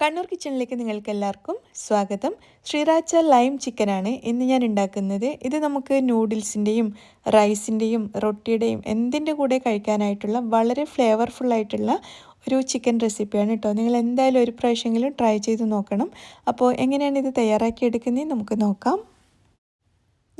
കണ്ണൂർ കിച്ചണിലേക്ക് നിങ്ങൾക്ക് എല്ലാവർക്കും സ്വാഗതം. ശ്രീരാച്ച ലൈം ചിക്കനാണ് ഇന്ന് ഞാൻ ഉണ്ടാക്കുന്നത്. ഇത് നമുക്ക് നൂഡിൽസിന്റെയും റൈസിന്റെയും റൊട്ടിയുടെയും എന്തിന്റെ കൂടെ കഴിക്കാനായിട്ടുള്ള വളരെ ഫ്ലേവർഫുൾ ആയിട്ടുള്ള ഒരു ചിക്കൻ റെസിപ്പിയാണ് കേട്ടോ. നിങ്ങൾ എന്തായാലും ഒരു പ്രാവശ്യമെങ്കിലും ട്രൈ ചെയ്ത് നോക്കണം. അപ്പോൾ എങ്ങനെയാണ് ഇത് തയ്യാറാക്കി എടുക്കുന്നത് നമുക്ക് നോക്കാം.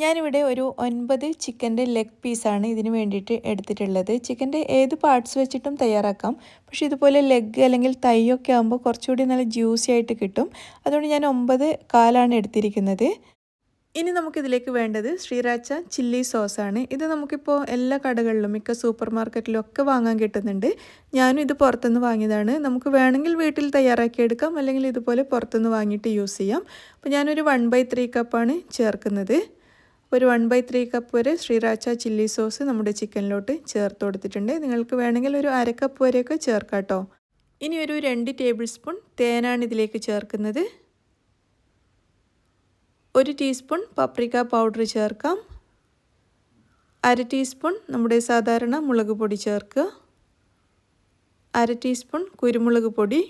ഞാനിവിടെ ഒരു ഒൻപത് ചിക്കന്റെ ലെഗ് പീസാണ് ഇതിന് വേണ്ടിയിട്ട് എടുത്തിട്ടുള്ളത്. ചിക്കന്റെ ഏത് പാർട്സ് വെച്ചിട്ടും തയ്യാറാക്കാം. പക്ഷേ ഇതുപോലെ ലെഗ് അല്ലെങ്കിൽ തൈയൊക്കെ ആകുമ്പോൾ കുറച്ചുകൂടി നല്ല ജ്യൂസി ആയിട്ട് കിട്ടും. അതുകൊണ്ട് ഞാൻ ഒമ്പത് കാലാണ് എടുത്തിരിക്കുന്നത്. ഇനി നമുക്കിതിലേക്ക് വേണ്ടത് ശ്രീരാച്ച ചില്ലി സോസാണ് ഇത് നമുക്കിപ്പോൾ എല്ലാ കടകളിലും മിക്ക സൂപ്പർ മാർക്കറ്റിലും ഒക്കെ വാങ്ങാൻ കിട്ടുന്നുണ്ട്. ഞാനും ഇത് പുറത്തുനിന്ന് വാങ്ങിയതാണ്. നമുക്ക് വേണമെങ്കിൽ വീട്ടിൽ തയ്യാറാക്കിയെടുക്കാം. അല്ലെങ്കിൽ ഇതുപോലെ പുറത്തുനിന്ന് വാങ്ങിയിട്ട് യൂസ് ചെയ്യാം. അപ്പോൾ ഞാനൊരു വൺ ബൈ ത്രീ കപ്പാണ് ചേർക്കുന്നത്. ഒരു വൺ ബൈ ത്രീ കപ്പ് വരെ ശ്രീരാച്ച ചില്ലി സോസ് നമ്മുടെ ചിക്കനിലോട്ട് ചേർത്ത് കൊടുത്തിട്ടുണ്ട്. നിങ്ങൾക്ക് വേണമെങ്കിൽ ഒരു അര കപ്പ് വരെയൊക്കെ ചേർക്കാം കേട്ടോ ഇനി ഒരു രണ്ട് ടേബിൾ സ്പൂൺ തേനാണ് ഇതിലേക്ക് ചേർക്കുന്നത്. ഒരു ടീസ്പൂൺ പപ്രിക്ക പൗഡർ ചേർക്കാം. അര ടീസ്പൂൺ നമ്മുടെ സാധാരണ മുളക് പൊടി ചേർക്കുക. അര ടീസ്പൂൺ കുരുമുളക് പൊടി.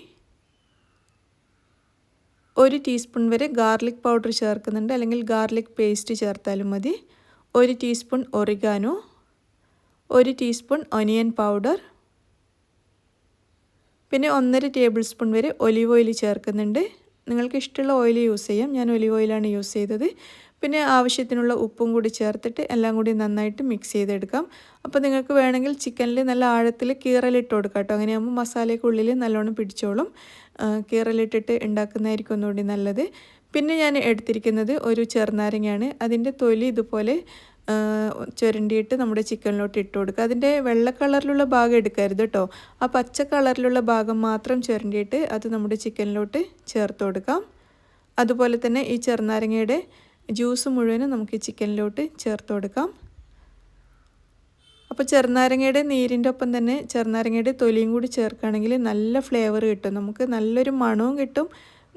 ഒരു ടീസ്പൂൺ വരെ ഗാർലിക് പൗഡർ ചേർക്കുന്നുണ്ട്. അല്ലെങ്കിൽ ഗാർലിക് പേസ്റ്റ് ചേർത്താലും മതി. ഒരു ടീസ്പൂൺ ഒറിഗാനോ ഒരു ടീസ്പൂൺ ഒനിയൻ പൗഡർ പിന്നെ ഒന്നര ടേബിൾ സ്പൂൺ വരെ ഒലിവ് ഓയിൽ ചേർക്കുന്നുണ്ട്. നിങ്ങൾക്ക് ഇഷ്ടമുള്ള ഓയിൽ യൂസ് ചെയ്യാം. ഞാൻ ഒലിവ് ഓയിലാണ് യൂസ് ചെയ്തത്. പിന്നെ ആവശ്യത്തിനുള്ള ഉപ്പും കൂടി ചേർത്തിട്ട് എല്ലാം കൂടി നന്നായിട്ട് മിക്സ് ചെയ്തെടുക്കാം. അപ്പോൾ നിങ്ങൾക്ക് വേണമെങ്കിൽ ചിക്കനിൽ നല്ല ആഴത്തിൽ കീറലിട്ട് കൊടുക്കാം കേട്ടോ. അങ്ങനെയാകുമ്പോൾ മസാലയ്ക്കുള്ളിൽ നല്ലോണം പിടിച്ചോളും. കീറലിട്ടിട്ട് ഉണ്ടാക്കുന്നതായിരിക്കും ഒന്നുകൂടി നല്ലത്. പിന്നെ ഞാൻ എടുത്തിരിക്കുന്നത് ഒരു ചെറുനാരങ്ങയാണ്. അതിന്റെ തൊലി ഇതുപോലെ ചുരണ്ടിയിട്ട് നമ്മുടെ ചിക്കനിലോട്ട് ഇട്ട് കൊടുക്കുക. അതിന്റെ വെള്ള കളറിലുള്ള ഭാഗം എടുക്കരുത് കേട്ടോ. ആ പച്ച കളറിലുള്ള ഭാഗം മാത്രം ചുരണ്ടിയിട്ട് അത് നമ്മുടെ ചിക്കനിലോട്ട് ചേർത്ത് കൊടുക്കാം. അതുപോലെ തന്നെ ഈ ചെറുനാരങ്ങയുടെ ജ്യൂസ് മുഴുവനും നമുക്ക് ചിക്കനിലോട്ട് ചേർത്ത് കൊടുക്കാം. അപ്പോൾ ചെറുനാരങ്ങയുടെ നീരിന്റെ ഒപ്പം തന്നെ ചെറുനാരങ്ങയുടെ തൊലിയും കൂടി ചേർക്കുകയാണെങ്കിൽ നല്ല ഫ്ലേവർ കിട്ടും. നമുക്ക് നല്ലൊരു മണവും കിട്ടും.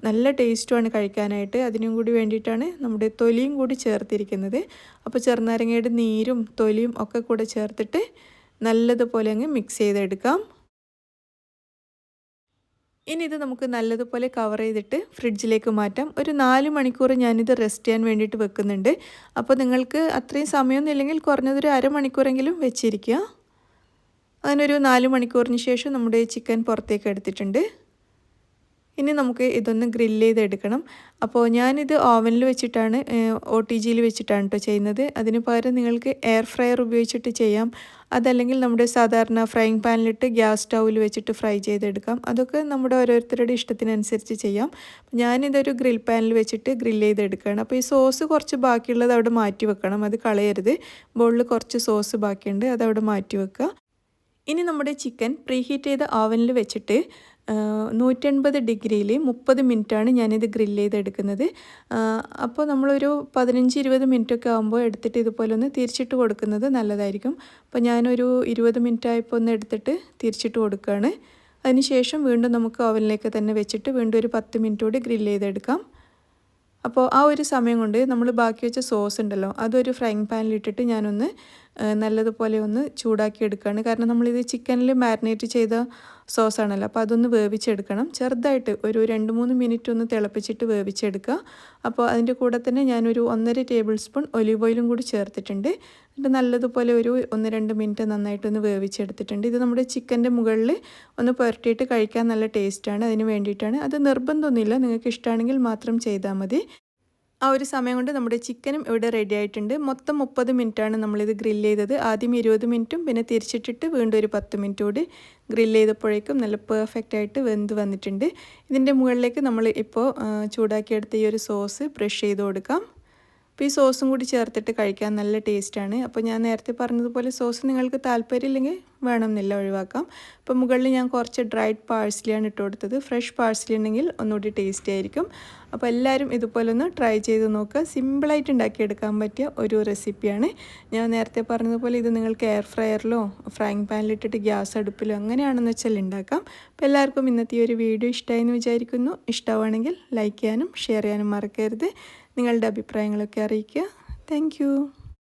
നല്ല ടേസ്റ്റുമാണ് കഴിക്കാനായിട്ട്. അതിനും കൂടി വേണ്ടിയിട്ടാണ് നമ്മുടെ തൊലിയും കൂടി ചേർത്തിരിക്കുന്നത്. അപ്പോൾ ചെറുനാരങ്ങയുടെ നീരും തൊലിയും ഒക്കെ കൂടെ ചേർത്തിട്ട് നല്ലതുപോലെ അങ്ങ് മിക്സ് ചെയ്തെടുക്കാം. ഇനി ഇത് നമുക്ക് നല്ലതുപോലെ കവർ ചെയ്തിട്ട് ഫ്രിഡ്ജിലേക്ക് മാറ്റാം. ഒരു നാല് മണിക്കൂർ ഞാനിത് റെസ്റ്റ് ചെയ്യാൻ വേണ്ടിയിട്ട് വെക്കുന്നുണ്ട്. അപ്പോൾ നിങ്ങൾക്ക് അത്രയും സമയമൊന്നും ഇല്ലെങ്കിൽ കുറഞ്ഞതൊരു അരമണിക്കൂറെങ്കിലും വെച്ചിരിക്കുക. അതിനൊരു നാല് മണിക്കൂറിന് ശേഷം നമ്മുടെ ചിക്കൻ പുറത്തേക്ക് എടുത്തിട്ടുണ്ട്. ഇനി നമുക്ക് ഇതൊന്ന് ഗ്രില്ല് ചെയ്തെടുക്കണം. അപ്പോൾ ഞാനിത് ഓവനിൽ വെച്ചിട്ടാണ് ഒ ടി ജിയിൽ വെച്ചിട്ടാണ് കേട്ടോ ചെയ്യുന്നത്. അതിന് പകരം നിങ്ങൾക്ക് എയർ ഫ്രയർ ഉപയോഗിച്ചിട്ട് ചെയ്യാം. അതല്ലെങ്കിൽ നമ്മുടെ സാധാരണ ഫ്രൈങ് പാനിലിട്ട് ഗ്യാസ് സ്റ്റൗവിൽ വെച്ചിട്ട് ഫ്രൈ ചെയ്തെടുക്കാം. അതൊക്കെ നമ്മുടെ ഓരോരുത്തരുടെ ഇഷ്ടത്തിനനുസരിച്ച് ചെയ്യാം. ഞാനിതൊരു ഗ്രിൽ പാനിൽ വെച്ചിട്ട് ഗ്രിൽ ചെയ്തെടുക്കുകയാണ്. അപ്പോൾ ഈ സോസ് കുറച്ച് ബാക്കിയുള്ളത് അവിടെ മാറ്റി വെക്കണം. അത് കളയരുത്. ബോളിൽ കുറച്ച് സോസ് ബാക്കിയുണ്ട്. അതവിടെ മാറ്റി വെക്കുക. ഇനി നമ്മുടെ ചിക്കൻ പ്രീഹീറ്റ് ചെയ്ത ഓവനിൽ വെച്ചിട്ട് നൂറ്റൻപത് ഡിഗ്രിയിൽ മുപ്പത് മിനിറ്റാണ് ഞാനിത് ഗ്രില്ല് ചെയ്തെടുക്കുന്നത്. അപ്പോൾ നമ്മളൊരു പതിനഞ്ച് ഇരുപത് മിനിറ്റൊക്കെ ആകുമ്പോൾ എടുത്തിട്ട് ഇതുപോലെ ഒന്ന് തിരിച്ചിട്ട് കൊടുക്കുന്നത് നല്ലതായിരിക്കും. അപ്പോൾ ഞാനൊരു ഇരുപത് മിനിറ്റ് ആയപ്പോൾ ഒന്ന് എടുത്തിട്ട് തിരിച്ചിട്ട് കൊടുക്കുകയാണ്. അതിനുശേഷം വീണ്ടും നമുക്ക് ഓവനിലേക്ക് തന്നെ വെച്ചിട്ട് വീണ്ടും ഒരു പത്ത് മിനിറ്റ് കൂടി ഗ്രില്ല് ചെയ്തെടുക്കാം. അപ്പോൾ ആ ഒരു സമയം കൊണ്ട് നമ്മൾ ബാക്കി വെച്ച സോസ് ഉണ്ടല്ലോ അതൊരു ഫ്രൈങ് പാനിലിട്ടിട്ട് ഞാനൊന്ന് നല്ലതുപോലെ ഒന്ന് ചൂടാക്കി എടുക്കുകയാണ് കാരണം നമ്മളിത് ചിക്കനിൽ മാരിനേറ്റ് ചെയ്ത സോസാണല്ലോ അപ്പോൾ അതൊന്ന് വേവിച്ചെടുക്കണം. ചെറുതായിട്ട് ഒരു രണ്ട് മൂന്ന് മിനിറ്റ് ഒന്ന് തിളപ്പിച്ചിട്ട് വേവിച്ചെടുക്കുക. അപ്പോൾ അതിന്റെ കൂടെ തന്നെ ഞാനൊരു ഒന്നര ടേബിൾ സ്പൂൺ ഒലിവ് ഓയിലും കൂടി ചേർത്തിട്ടുണ്ട്. എന്നിട്ട് നല്ലതുപോലെ ഒരു ഒന്ന് രണ്ട് മിനിറ്റ് നന്നായിട്ടൊന്ന് വേവിച്ചെടുത്തിട്ടുണ്ട്. ഇത് നമ്മുടെ ചിക്കന്റെ മുകളിൽ ഒന്ന് പുരട്ടിയിട്ട് കഴിക്കാൻ നല്ല ടേസ്റ്റാണ് അതിന് വേണ്ടിയിട്ടാണ്. അത് നിർബന്ധമൊന്നുമില്ല നിങ്ങൾക്ക് ഇഷ്ടമാണെങ്കിൽ മാത്രം ചെയ്താൽ മതി. ആ ഒരു സമയം കൊണ്ട് നമ്മുടെ ചിക്കനും ഇവിടെ റെഡി ആയിട്ടുണ്ട്. മൊത്തം മുപ്പത് മിനിറ്റാണ് നമ്മളിത് ഗ്രില്ല് ചെയ്തത്. ആദ്യം ഇരുപത് മിനിറ്റും പിന്നെ തിരിച്ചിട്ടിട്ട് വീണ്ടും ഒരു പത്ത് മിനിറ്റ് കൂടി ഗ്രില്ല് ചെയ്തപ്പോഴേക്കും നല്ല പെർഫെക്റ്റ് ആയിട്ട് വെന്ത് വന്നിട്ടുണ്ട്. ഇതിന്റെ മുകളിലേക്ക് നമ്മൾ ഇപ്പോൾ ചൂടാക്കിയെടുത്ത ഈ ഒരു സോസ് ബ്രഷ് ചെയ്ത് കൊടുക്കാം. അപ്പോൾ ഈ സോസും കൂടി ചേർത്തിട്ട് കഴിക്കാൻ നല്ല ടേസ്റ്റാണ് അപ്പോൾ ഞാൻ നേരത്തെ പറഞ്ഞതുപോലെ സോസ് നിങ്ങൾക്ക് താല്പര്യമില്ലെങ്കിൽ വേണമെന്നില്ല ഒഴിവാക്കാം. അപ്പോൾ മുകളിൽ ഞാൻ കുറച്ച് ഡ്രൈഡ് പാഴ്സലിയാണ് ഇട്ട് കൊടുത്തത്. ഫ്രഷ് പാഴ്സലി ഉണ്ടെങ്കിൽ ഒന്നുകൂടി ടേസ്റ്റി ആയിരിക്കും. അപ്പോൾ എല്ലാവരും ഇതുപോലെ ഒന്ന് ട്രൈ ചെയ്ത് നോക്കുക. സിമ്പിളായിട്ട് ഉണ്ടാക്കിയെടുക്കാൻ പറ്റിയ ഒരു റെസിപ്പിയാണ് ഞാൻ നേരത്തെ പറഞ്ഞതുപോലെ ഇത് നിങ്ങൾക്ക് എയർ ഫ്രയറിലോ ഫ്രൈങ് പാനിലിട്ടിട്ട് ഗ്യാസ് അടുപ്പിലോ അങ്ങനെയാണെന്ന് വെച്ചാൽ ഉണ്ടാക്കാം. അപ്പോൾ എല്ലാവർക്കും ഇന്നത്തെ ഒരു വീഡിയോ ഇഷ്ടമായി എന്ന് വിചാരിക്കുന്നു. ഇഷ്ടമാണെങ്കിൽ ലൈക്ക് ചെയ്യാനും ഷെയർ ചെയ്യാനും മറക്കരുത്. നിങ്ങളുടെ അഭിപ്രായങ്ങളൊക്കെ അറിയിക്കുക. താങ്ക്